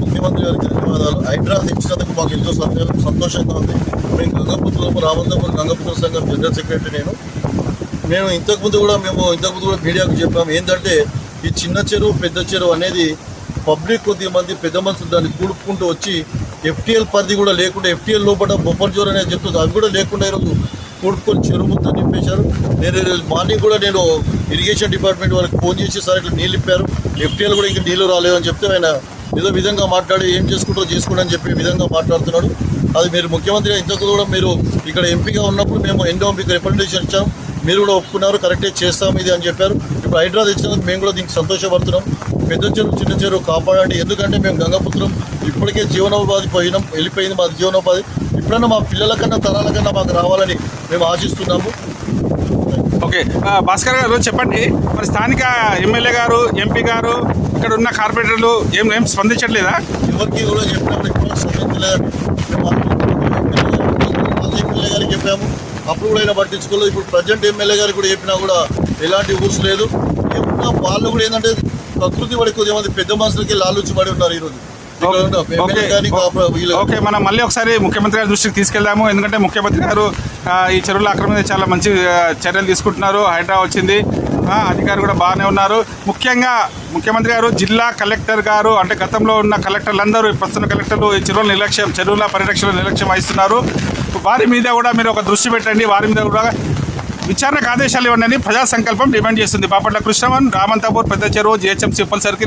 ముఖ్యమంత్రి గారికి ధన్యవాదాలు. హైదరాబాద్ ఇచ్చినందుకు మాకు ఎంతో సంతోషంగా ఉంది. మేము గంగపుత్రలోపు రామంతపురం గంగపుత్ర సంఘం జనరల్ సెక్రటరీ నేను. మేము ఇంతకుముందు కూడా మేము ఇంతకుముందు కూడా మీడియాకు చెప్పాము ఏంటంటే ఈ చిన్న చెరువు పెద్ద చెరువు అనేది పబ్లిక్ కొద్ది మంది పెద్ద మనుషులు దాన్ని కూడుకుంటూ వచ్చి ఎఫ్టీఎల్ పరిధి కూడా లేకుండా ఎఫ్టీఎల్ లోపల బొప్పర్ జోర్ అనేది చెప్తుంది అవి కూడా లేకుండా ఈరోజు కూడుకొని చెరువు మొత్తం నింపేశారు నేను మార్నింగ్ కూడా నేను ఇరిగేషన్ డిపార్ట్మెంట్ వాళ్ళకి ఫోన్ చేసి సార్ ఇట్లా నీళ్ళు ఇప్పారు. ఎఫ్టీఎల్ కూడా ఇంకా నీళ్ళు రాలేదని చెప్తే ఆయన ఏదో విధంగా మాట్లాడి ఏం చేసుకుంటారో చేసుకోండి అని చెప్పి విధంగా మాట్లాడుతున్నాడు. అది మీరు ముఖ్యమంత్రి ఇంతకు కూడా మీరు ఇక్కడ ఎంపీగా ఉన్నప్పుడు మేము ఎన్నో మీకు రికమెండేషన్ ఇచ్చాం. మీరు కూడా ఒప్పుకున్నారు కరెక్టే చేస్తాం ఇది అని చెప్పారు. ఇప్పుడు హైడ్రా తెచ్చినందుకు మేము కూడా దీనికి సంతోషపడుతున్నాం. పెద్ద చెరువు చిన్న చెరువు కాపాడండి. ఎందుకంటే మేము గంగపుత్రం ఇప్పటికే జీవనోపాధి పోయినాం వెళ్ళిపోయింది మా జీవనోపాధి. ఇప్పుడన్నా మా పిల్లల కన్నా తరాల కన్నా మాకు రావాలని మేము ఆశిస్తున్నాము. ఓకే. భాస్కర్ గారు చెప్పండి. మరి స్థానిక ఎమ్మెల్యే గారు ఎంపీ గారు ఇక్కడ ఉన్న కార్పొరేటర్లు ఏం ఏం స్పందించట్లేదా? ఎవరికి కూడా చెప్పినప్పుడు ఇప్పుడు స్పందించలేదండి ఎమ్మెల్యే గారికి చెప్పాము. అప్పుడు కూడా అయినా పట్టించుకోలేదు. ఇప్పుడు ప్రజెంట్ ఎమ్మెల్యే గారికి కూడా చెప్పినా కూడా ఎలాంటి ఊసు లేదు. ఏమన్నా వాళ్ళు కూడా ఏంటంటే ప్రకృతి పడి కొద్దిగా మంది పెద్ద మనుషులకి లాలుచి పడి ఉన్నారు ఈరోజు. ఓకే. మనం మళ్ళీ ఒకసారి ముఖ్యమంత్రి గారి దృష్టికి తీసుకెళ్దాము. ఎందుకంటే ముఖ్యమంత్రి గారు ఈ చెరువుల ఆక్రమణ మీద చాలా మంచి చర్యలు తీసుకుంటున్నారు. హైడ్రా వచ్చింది. అధికారులు కూడా బాగానే ఉన్నారు. ముఖ్యంగా ముఖ్యమంత్రి గారు జిల్లా కలెక్టర్ గారు అంటే గతంలో ఉన్న కలెక్టర్లందరూ ప్రస్తుత కలెక్టర్లు ఈ చెరువుల నిర్లక్ష్యం చెరువుల పరిరక్షణ నిర్లక్ష్యం వహిస్తున్నారు. వారి మీద కూడా మీరు ఒక దృష్టి పెట్టండి. వారి మీద కూడా విచారణకు ఆదేశాలు ఇవ్వండి అని ప్రజా సంకల్పం డిమాండ్ చేస్తుంది. బాపట్ల కృష్ణవన్ రామంతాపూర్ పెద్ద చెరువు జిహెచ్ఎంసీ ఉప్పల్ సర్కిల్